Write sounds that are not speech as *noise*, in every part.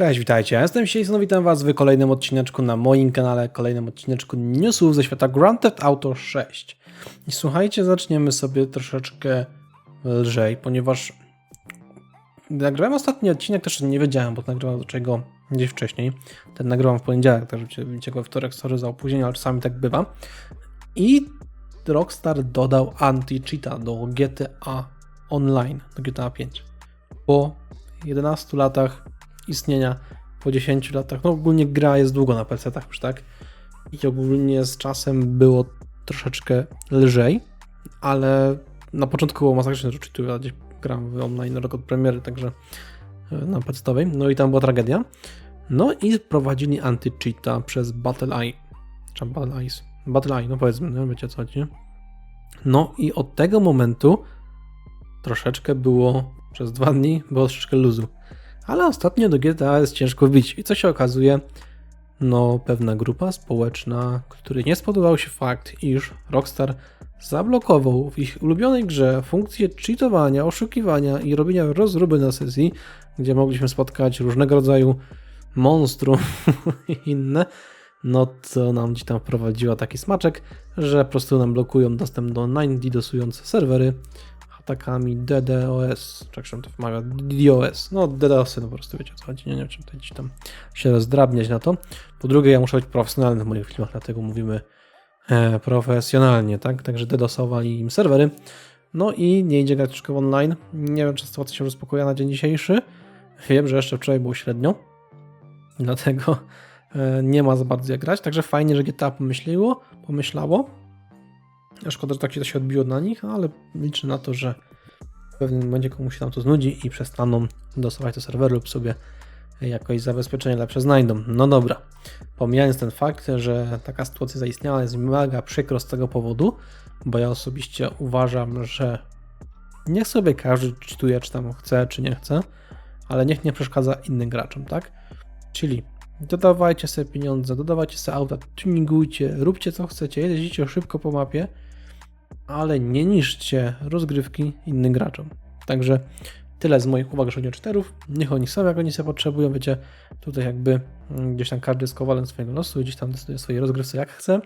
Cześć, witajcie. Ja jestem Jason, witam was w kolejnym odcineczku na moim kanale, kolejnym odcineczku newsów ze świata Grand Theft Auto 6. I słuchajcie, zaczniemy sobie troszeczkę lżej, ponieważ nagrałem ostatni odcinek, też nie wiedziałem, bo nagrałem do czego gdzieś wcześniej. Ten nagrywam w poniedziałek, także widzicie go wtorek, sorry za opóźnienie, ale czasami tak bywa. I Rockstar dodał anti-cheata do GTA Online, do GTA 5. Po 11 latach istnienia, po 10 latach, no ogólnie gra jest długo na PC-tach już, tak? I ogólnie z czasem było troszeczkę lżej, ale na początku było masakrycznie to ja gdzieś gram online rok od premiery, także e, na podstawowej, no i tam była tragedia. No i wprowadzili anti-cheata przez Battle Eye, czy Battle Eyes, Battle Eye, no powiedzmy, no wiecie co chodzi? No i od tego momentu troszeczkę było, przez dwa dni było troszeczkę luzu. Ale ostatnio do GTA jest ciężko wbić. I co się okazuje? No, pewna grupa społeczna, której nie spodobał się fakt, iż Rockstar zablokował w ich ulubionej grze funkcję cheatowania, oszukiwania i robienia rozruby na sesji, gdzie mogliśmy spotkać różnego rodzaju monstrum *laughs* i inne, no to nam gdzieś tam wprowadziła taki smaczek, że po prostu nam blokują dostęp do online DDoSujące serwery, atakami DDoS, czy jak się to wymawia, DDoS, no DDoSy, no po prostu wiecie co chodzi, nie, nie wiem, czy gdzieś tam się rozdrabniać na to. Po drugie, ja muszę być profesjonalny w moich filmach, dlatego mówimy e, profesjonalnie, tak, także DDoSowali im serwery, no i nie idzie grać troszkę online, nie wiem, czy sytuacja się uspokoi na dzień dzisiejszy, wiem, że jeszcze wczoraj było średnio, dlatego e, nie ma za bardzo jak grać, także fajnie, że GTA pomyśliło, pomyślało, Szkoda, że tak się to się odbiło na nich, ale liczę na to, że w pewnym momencie komuś się tam to znudzi i przestaną dostawać do serweru lub sobie jakoś zabezpieczenie lepsze znajdą. No dobra, pomijając ten fakt, że taka sytuacja zaistniała, jest mega przykro z tego powodu, bo ja osobiście uważam, że niech sobie każdy czytuje, czy tam chce, czy nie chce, ale niech nie przeszkadza innym graczom, tak? Czyli dodawajcie sobie pieniądze, dodawajcie sobie auta, tuningujcie, róbcie co chcecie, jeździcie szybko po mapie, ale nie niszczcie rozgrywki innym graczom. Także tyle z moich uwag o czterów. Niech oni są, jak oni sobie potrzebują. Wiecie, tutaj jakby mm, gdzieś tam każdy jest kowalem swojego losu, gdzieś tam decyduje swojej rozgrywce jak chce.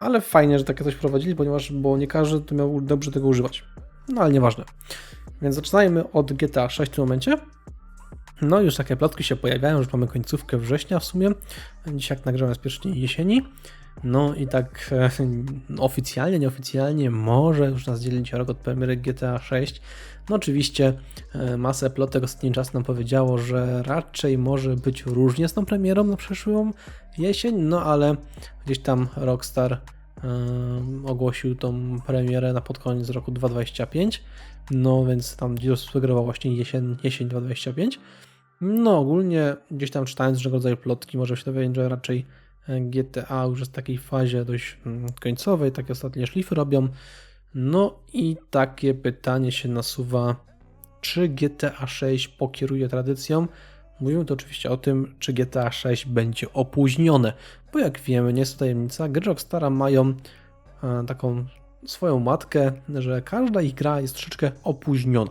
Ale fajnie, że takie coś wprowadzili, ponieważ bo nie każdy tu miał dobrze tego używać. No ale nieważne. Więc zaczynajmy od GTA 6 w tym momencie. No już takie plotki się pojawiają, że mamy końcówkę września w sumie. Dziś jak nagrywam z pierwszej jesieni. No i tak e, oficjalnie, nieoficjalnie może już nas dzielić rok od premiery GTA 6. No oczywiście e, masę plotek ostatni czas nam powiedziało, że raczej może być różnie z tą premierą na przyszłą jesień, no ale gdzieś tam Rockstar e, ogłosił tą premierę na pod koniec roku 2025. No więc tam gdzieś sugerował właśnie jesień, jesień 2025. No ogólnie gdzieś tam czytając różnego rodzaju plotki może się dowiedzieć, że raczej GTA już jest w takiej fazie dość mm, końcowej, takie ostatnie szlify robią. No i takie pytanie się nasuwa, czy GTA 6 pokieruje tradycją? Mówimy tu oczywiście o tym, czy GTA 6 będzie opóźnione, bo jak wiemy, nie jest to tajemnica, gry Rockstara mają e, taką swoją matkę, że każda ich gra jest troszeczkę opóźniona.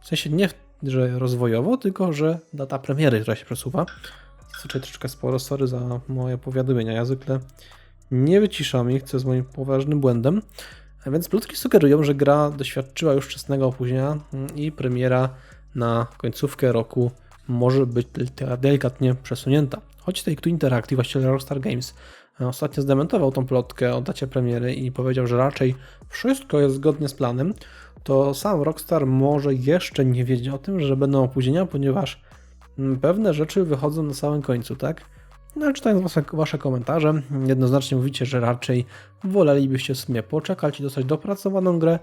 W sensie nie, że rozwojowo, tylko że data premiery, która się przesuwa. Tutaj troszeczkę sporo, sorry za moje powiadomienia. Ja zwykle nie wyciszam ich, co jest moim poważnym błędem. A więc plotki sugerują, że gra doświadczyła już wczesnego opóźnienia i premiera na końcówkę roku może być delikatnie przesunięta. Choć Take-Two Interactive, właściciel Rockstar Games, ostatnio zdementował tą plotkę o dacie premiery i powiedział, że raczej wszystko jest zgodnie z planem, to sam Rockstar może jeszcze nie wiedzieć o tym, że będą opóźnienia, ponieważ Mm, pewne rzeczy wychodzą na samym końcu, tak? No ale czytając wasze, wasze komentarze, jednoznacznie mówicie, że raczej wolelibyście sobie poczekać i dostać dopracowaną grę,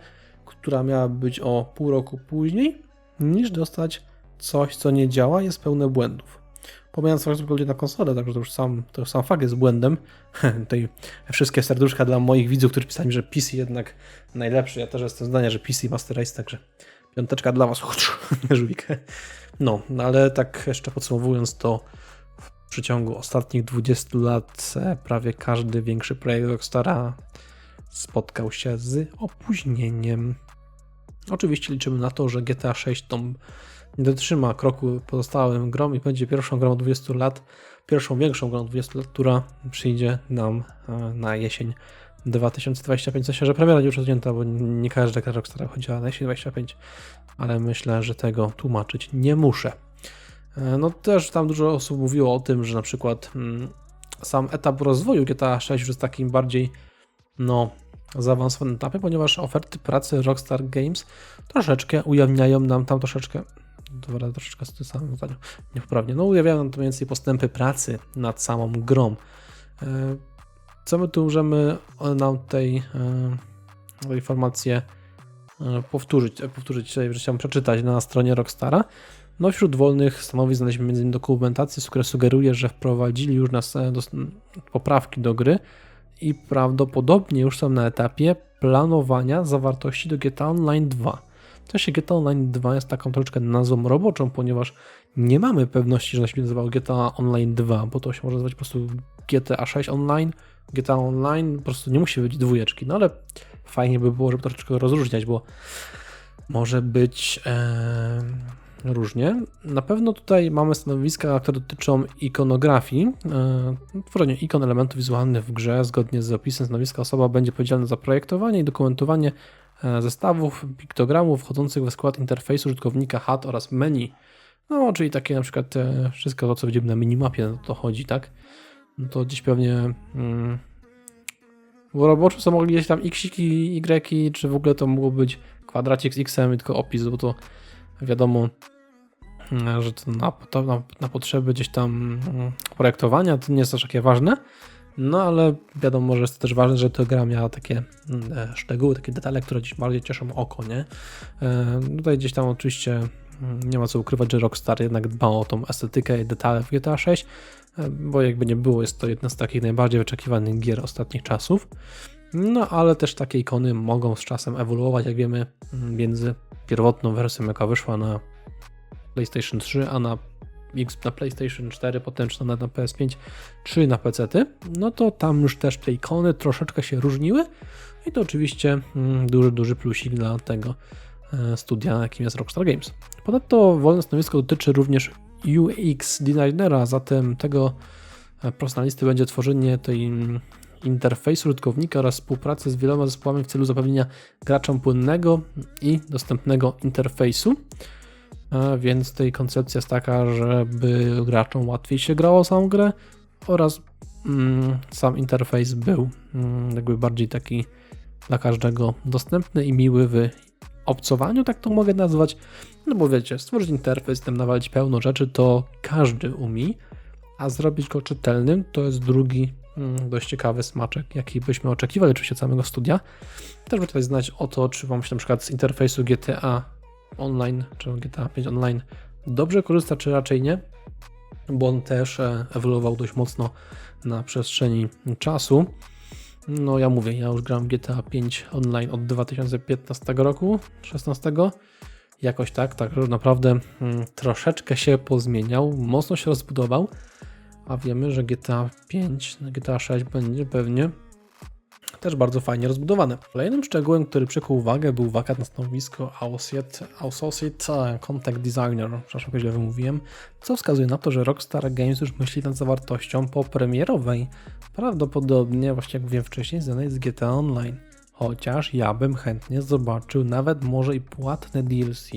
która miała być o pół roku później, niż dostać coś, co nie działa, jest pełne błędów. Pomijając fakt, że na konsolę, także to już sam, to już sam fakt jest błędem. *laughs* Tutaj wszystkie serduszka dla moich widzów, którzy pisali, że PC jednak najlepszy. Ja też jestem zdania, że PC Master Race, także piąteczka dla was. *laughs* Żółwik. No, no, ale tak jeszcze podsumowując to, w przeciągu ostatnich 20 lat prawie każdy większy projekt Rockstara spotkał się z opóźnieniem. Oczywiście liczymy na to, że GTA 6 tą nie dotrzyma kroku pozostałym grom i będzie pierwszą grą od 20 lat, pierwszą większą grą od 20 lat, która przyjdzie nam e, na jesień 2025. W sensie, że premiera już rozwinięta, bo nie każda gra Rockstara chodziła na jesień 25, ale myślę, że tego tłumaczyć nie muszę. E, No też tam dużo osób mówiło o tym, że na przykład mm, sam etap rozwoju GTA 6 już jest takim bardziej no zaawansowanym etapie, ponieważ oferty pracy Rockstar Games troszeczkę ujawniają nam tam troszeczkę dobra, troszeczkę z tym samym zdaniu, niepoprawnie, no ujawniają nam to więcej postępy pracy nad samą grą. E, Co my tu możemy nam tej tej informację e, powtórzyć, e, powtórzyć że chciałem przeczytać na stronie Rockstara. No wśród wolnych stanowisk znaleźliśmy m.in. dokumentację, która sugeruje, że wprowadzili już nas poprawki do gry i prawdopodobnie już są na etapie planowania zawartości do GTA Online 2. To się GTA Online 2 jest taką troszeczkę nazwą roboczą, ponieważ nie mamy pewności, że ona się nazywało GTA Online 2, bo to się może nazywać po prostu GTA 6 Online, GTA Online, po prostu nie musi być dwójeczki, no ale fajnie by było, żeby troszeczkę rozróżniać, bo może być e, różnie. Na pewno tutaj mamy stanowiska, które dotyczą ikonografii, e, tworzenia ikon elementów wizualnych w grze. Zgodnie z opisem stanowiska osoba będzie odpowiedzialna za projektowanie i dokumentowanie zestawów, piktogramów wchodzących we skład interfejsu użytkownika HUD oraz menu. No, czyli takie na przykład e, wszystko to, co widzimy na minimapie, no to chodzi, tak? No to gdzieś pewnie mm, w roboczu są mogli gdzieś tam x i y, czy w ogóle to mogło być kwadracik z x-em i tylko opis, bo to wiadomo, mm, że to na, to na, na potrzeby gdzieś tam mm, projektowania to nie jest aż takie ważne. No ale wiadomo, że jest też ważne, że ta gra miała takie mm, e, szczegóły, takie detale, które gdzieś bardziej cieszą oko, nie? E, tutaj gdzieś tam oczywiście mm, nie ma co ukrywać, że Rockstar jednak dbał o tą estetykę i detale w GTA 6, e, bo jakby nie było, jest to jedna z takich najbardziej wyczekiwanych gier ostatnich czasów. No ale też takie ikony mogą z czasem ewoluować, jak wiemy, mm, między pierwotną wersją, jaka wyszła na PlayStation 3, a na na PlayStation 4, potem czy nawet na PS5, czy na PC, no to tam już też te ikony troszeczkę się różniły i to oczywiście mm, duży, duży plusik dla tego e, studia, jakim jest Rockstar Games. Ponadto wolne stanowisko dotyczy również UX designera, zatem tego e, personalisty będzie tworzenie tej mm, interfejsu użytkownika oraz współpracy z wieloma zespołami w celu zapewnienia graczom płynnego i dostępnego interfejsu. Więc tej koncepcja jest taka, żeby graczom łatwiej się grało samą grę oraz mm, sam interfejs był mm, jakby bardziej taki dla każdego dostępny i miły w obcowaniu, tak to mogę nazwać. No bo wiecie, stworzyć interfejs, tam nawalić pełno rzeczy, to każdy umie, a zrobić go czytelnym to jest drugi mm, dość ciekawy smaczek, jaki byśmy oczekiwali oczywiście od samego studia. Też by tutaj znać o to, czy wam się na przykład z interfejsu GTA Online, czy GTA 5 Online dobrze korzysta, czy raczej nie, bo on też e, ewoluował dość mocno na przestrzeni czasu. No ja mówię, ja już gram GTA 5 Online od 2015 roku, 16. Jakoś tak, tak naprawdę mm, troszeczkę się pozmieniał, mocno się rozbudował, a wiemy, że GTA 5, GTA 6 będzie pewnie też bardzo fajnie rozbudowane. Kolejnym szczegółem, który przykuł uwagę, był wakat na stanowisko Associate, Associate Contact Designer, przepraszam, źle wymówiłem, co wskazuje na to, że Rockstar Games już myśli nad zawartością popremierowej. Prawdopodobnie, właśnie jak mówiłem wcześniej, znanej z GTA Online. Chociaż ja bym chętnie zobaczył nawet może i płatne DLC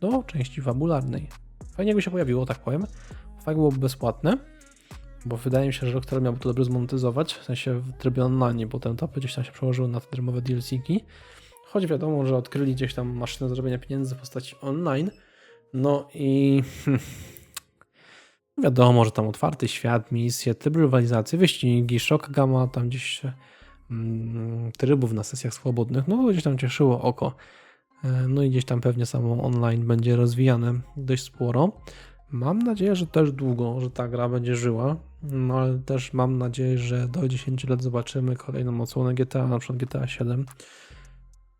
do części fabularnej. Fajnie jakby się pojawiło, tak powiem. Fajnie byłoby bezpłatne, bo wydaje mi się, że Rockstar miałby to dobrze zmonetyzować, w sensie w trybie online, bo ten top gdzieś tam się przełożyły na te darmowe DLC-ki. Choć wiadomo, że odkryli gdzieś tam maszynę zrobienia pieniędzy w postaci online. No i *laughs* wiadomo, że tam otwarty świat, misje, tryb rywalizacji, wyścigi, szok gama, tam gdzieś mm, trybów na sesjach swobodnych, no gdzieś tam cieszyło oko. E, No i gdzieś tam pewnie samo online będzie rozwijane dość sporo. Mam nadzieję, że też długo, że ta gra będzie żyła, no ale też mam nadzieję, że do 10 lat zobaczymy kolejną odsłonę GTA, na przykład GTA 7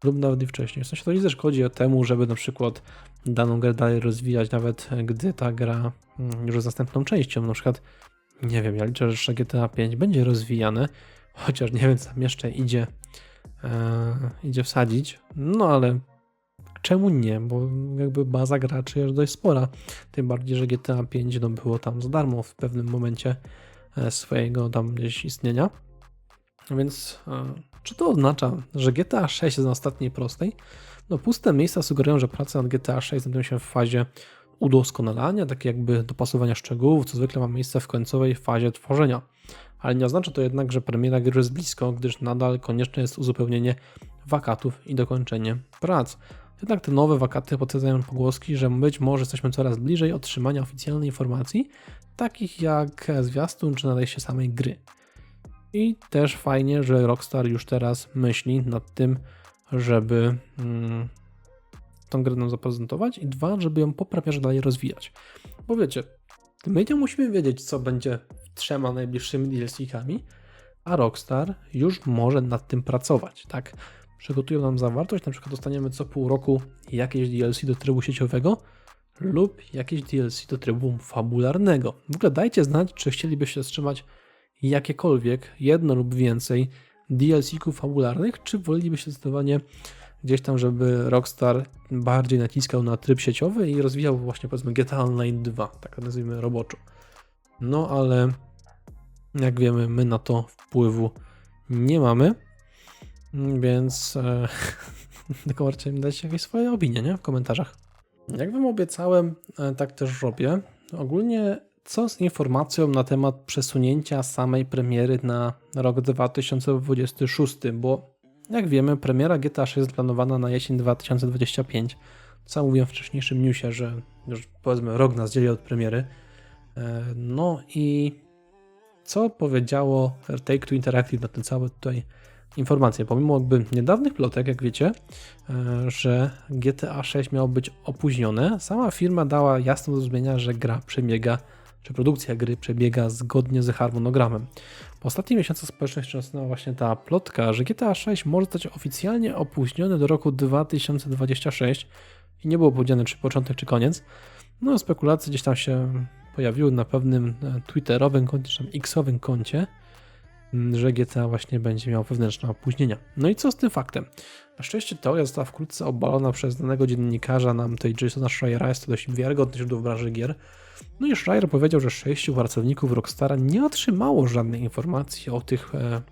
lub nawet i wcześniej. W sensie to nie zaszkodzi temu, żeby na przykład daną grę dalej rozwijać, nawet gdy ta gra mm, już jest następną częścią. Na przykład, nie wiem, ja liczę, że GTA 5 będzie rozwijane, chociaż nie wiem, co tam jeszcze idzie, e, idzie wsadzić, no ale czemu nie? Bo jakby baza graczy jest dość spora. Tym bardziej, że GTA 5 no, było tam za darmo w pewnym momencie e, swojego tam gdzieś istnienia. Więc e, czy to oznacza, że GTA 6 jest na ostatniej prostej? No puste miejsca sugerują, że prace nad GTA 6 znajdują się w fazie udoskonalania, tak jakby dopasowania szczegółów, co zwykle ma miejsce w końcowej fazie tworzenia. Ale nie oznacza to jednak, że premiera gry jest blisko, gdyż nadal konieczne jest uzupełnienie wakatów i dokończenie prac. Jednak te nowe wakaty potwierdzają pogłoski, że być może jesteśmy coraz bliżej otrzymania oficjalnej informacji, takich jak zwiastun czy nadejście samej gry. I też fajnie, że Rockstar już teraz myśli nad tym, żeby mm, tą grę nam zaprezentować i dwa, żeby ją po premierze dalej rozwijać. Bo wiecie, my nie musimy wiedzieć, co będzie trzema najbliższymi DLC-kami, a Rockstar już może nad tym pracować, tak? Przygotują nam zawartość, na przykład dostaniemy co pół roku jakieś DLC do trybu sieciowego lub jakieś DLC do trybu fabularnego. W ogóle dajcie znać, czy chcielibyście wstrzymać jakiekolwiek, jedno lub więcej DLC-ków fabularnych, czy wolelibyście zdecydowanie gdzieś tam, żeby Rockstar bardziej naciskał na tryb sieciowy i rozwijał właśnie powiedzmy GTA Online 2, tak nazwijmy roboczo. No ale jak wiemy, my na to wpływu nie mamy, więc e, *laughs* tylko możecie mi dać jakieś swoje opinie nie? w komentarzach. Jak Wam obiecałem, e, tak też robię. Ogólnie co z informacją na temat przesunięcia samej premiery na rok 2026, bo jak wiemy, premiera GTA 6 jest planowana na jesień 2025. Co mówiłem w wcześniejszym newsie, że już powiedzmy rok nas dzieli od premiery. E, no i co powiedziało Take-Two Interactive na ten cały tutaj informacje. Pomimo jakby niedawnych plotek, jak wiecie, e, że GTA 6 miało być opóźnione, sama firma dała jasno do zrozumienia, że gra przebiega, czy produkcja gry przebiega zgodnie z harmonogramem. Po ostatnich miesiącach społeczność wstrząsnęła właśnie ta plotka, że GTA 6 może zostać oficjalnie opóźnione do roku 2026 i nie było powiedziane czy początek, czy koniec. No, spekulacje gdzieś tam się pojawiły na pewnym e, twitterowym koncie, czy x-owym koncie, że GTA właśnie będzie miał wewnętrzne opóźnienia. No i co z tym faktem? Na szczęście teoria została wkrótce obalona przez danego dziennikarza nam tej Jasona Schreiera, jest to dość wiarygodne źródło w branży gier. No i Schreier powiedział, że sześciu pracowników Rockstara nie otrzymało żadnej informacji o tych e,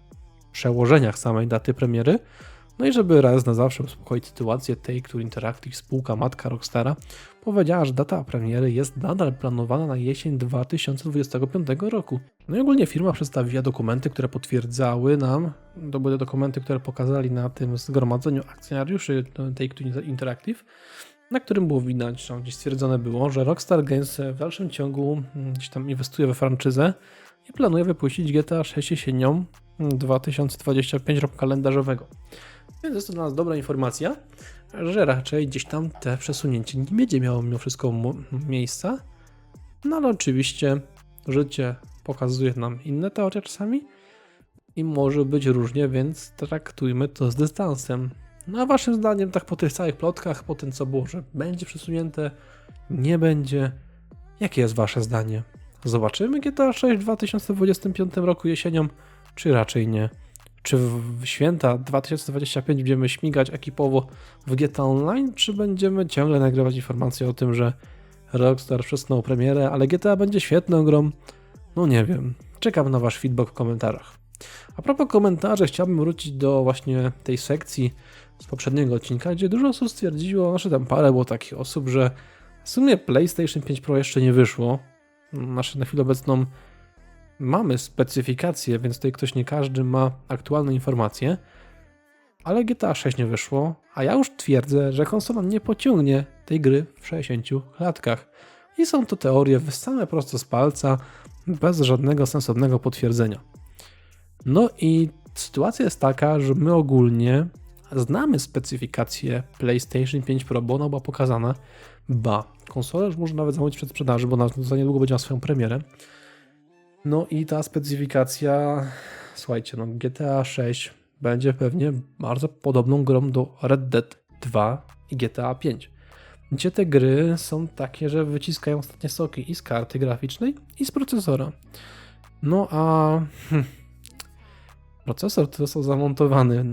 przełożeniach samej daty premiery, no i żeby raz na zawsze uspokoić sytuację, Take-Two Interactive, spółka matka Rockstara, powiedziała, że data premiery jest nadal planowana na jesień 2025 roku. No i ogólnie firma przedstawiła dokumenty, które potwierdzały nam, to były dokumenty, które pokazali na tym zgromadzeniu akcjonariuszy Take-Two Interactive, na którym było widać, że gdzieś stwierdzone było, że Rockstar Games w dalszym ciągu mm, gdzieś tam inwestuje we franczyzę i planuje wypuścić GTA 6 jesienią 2025 roku kalendarzowego. Więc jest to dla nas dobra informacja, że raczej gdzieś tam te przesunięcie nie będzie miało mimo wszystko miejsca. No ale oczywiście życie pokazuje nam inne teorie czasami i może być różnie, więc traktujmy to z dystansem. No a waszym zdaniem, tak po tych całych plotkach, po tym co było, że będzie przesunięte, nie będzie, jakie jest wasze zdanie? Zobaczymy GTA 6 w 2025 roku jesienią, czy raczej nie? Czy w święta 2025 będziemy śmigać ekipowo w GTA Online, czy będziemy ciągle nagrywać informacje o tym, że Rockstar przesunął premierę, ale GTA będzie świetną grą? No nie wiem. Czekam na wasz feedback w komentarzach. A propos komentarzy, chciałbym wrócić do właśnie tej sekcji z poprzedniego odcinka, gdzie dużo osób stwierdziło, znaczy tam parę było takich osób, że w sumie PlayStation 5 Pro jeszcze nie wyszło. Znaczy na chwilę obecną mamy specyfikację, więc tutaj ktoś nie każdy ma aktualne informacje, ale GTA 6 nie wyszło, a ja już twierdzę, że konsola nie pociągnie tej gry w 60 klatkach. I są to teorie wyssane prosto z palca, bez żadnego sensownego potwierdzenia. No i sytuacja jest taka, że my ogólnie znamy specyfikację PlayStation 5 Pro, bo ona była pokazana. Ba, konsola już można nawet zamówić przed sprzedaży, bo ona za niedługo będzie miała swoją premierę. No i ta specyfikacja, słuchajcie, no GTA 6 będzie pewnie bardzo podobną grą do Red Dead 2 i GTA 5. Gdzie te gry są takie, że wyciskają ostatnie soki i z karty graficznej, i z procesora. No a hmm, procesor, który został zamontowany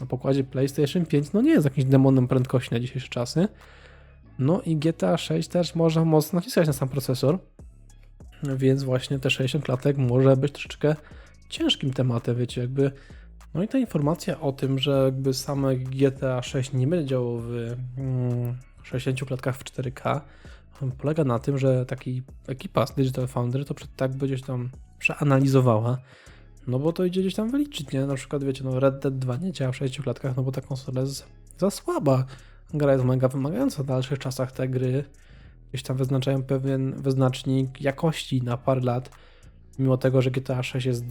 na pokładzie PlayStation 5, no nie jest jakimś demonem prędkości na dzisiejsze czasy. No i GTA 6 też może mocno naciskać na sam procesor, więc właśnie te 60 klatek może być troszeczkę ciężkim tematem, wiecie, jakby no i ta informacja o tym, że jakby same GTA 6 nie będzie działało w mm, 60 klatkach w 4K, polega na tym, że taki ekipa z Digital Foundry to przed tak będzie tam przeanalizowała, no bo to idzie gdzieś tam wyliczyć, nie? Na przykład wiecie, no Red Dead 2 nie działa w 60 klatkach, no bo ta konsola jest za słaba. Gra jest mega wymagająca w dalszych czasach te gry. Gdzieś tam wyznaczają pewien wyznacznik jakości na parę lat mimo tego, że GTA 6 jest z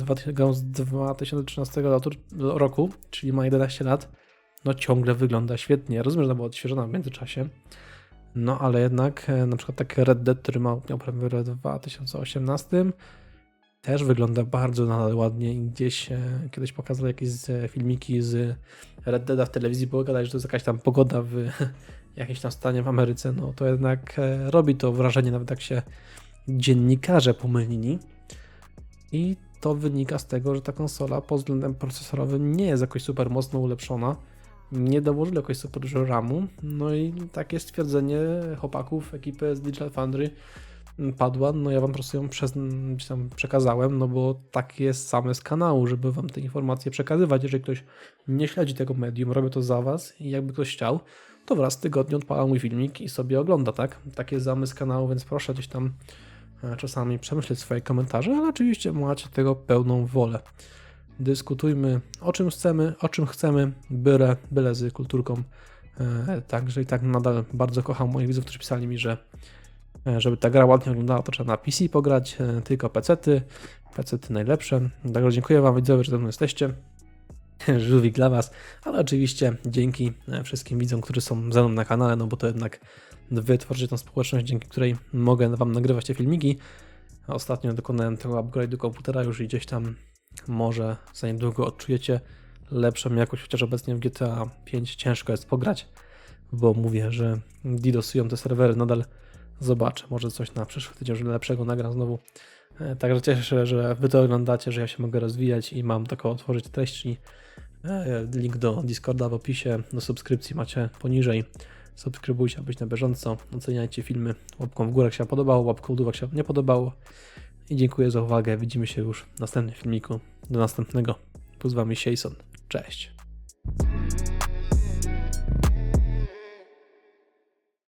2013 lotu- roku, czyli ma 11 lat, no ciągle wygląda świetnie. Rozumiem, że ona była odświeżona w międzyczasie, no ale jednak e, na przykład taki Red Dead, który miał premierę w 2018, też wygląda bardzo nadal ładnie i gdzieś e, kiedyś pokazali jakieś filmiki z Red Deada w telewizji, było gadać, że to jest jakaś tam pogoda w jakimś tam stanie w Ameryce, no to jednak e, robi to wrażenie, nawet jak się dziennikarze pomylili. I to wynika z tego, że ta konsola pod względem procesorowym nie jest jakoś super mocno ulepszona. Nie dołożyli jakoś super dużo RAMu. No i takie stwierdzenie chłopaków ekipy z Digital Foundry padła. No ja wam po prostu ją przez, tam przekazałem, no bo tak jest same z kanału, żeby wam te informacje przekazywać. Jeżeli ktoś nie śledzi tego medium, robię to za was i jakby ktoś chciał, to wraz z tygodniu odpala mój filmik i sobie ogląda, tak? Taki jest zamysł kanału, więc proszę gdzieś tam e, czasami przemyśleć swoje komentarze, ale oczywiście macie tego pełną wolę. Dyskutujmy o czym chcemy, o czym chcemy, byle, byle z kulturką. E, Także i tak nadal bardzo kocham moich widzów, którzy pisali mi, że e, żeby ta gra ładnie wyglądała, to trzeba na PC pograć, tylko pecety, pecety najlepsze. Także dziękuję wam widzowie, że ze mną jesteście. *laughs* Żółwik dla was, ale oczywiście dzięki e, wszystkim widzom, którzy są ze mną na kanale, no bo to jednak wy tworzycie tą społeczność, dzięki której mogę wam nagrywać te filmiki. Ostatnio dokonałem tego upgrade'u komputera już i gdzieś tam może za niedługo odczujecie lepszą jakość, chociaż obecnie w GTA 5 ciężko jest pograć, bo mówię, że DDoSują te serwery nadal. Zobaczę, może coś na przyszły tydzień, że lepszego nagram znowu. E, Także cieszę się, że wy to oglądacie, że ja się mogę rozwijać i mam taką otworzyć treść, czyli e, link do Discorda w opisie, do subskrypcji macie poniżej. Subskrybujcie, aby być na bieżąco. Oceniajcie filmy łapką w górę, jak się podobało, łapką w dół, jak się nie podobało. I dziękuję za uwagę. Widzimy się już w następnym filmiku. Do następnego. Tu z Jason. Cześć.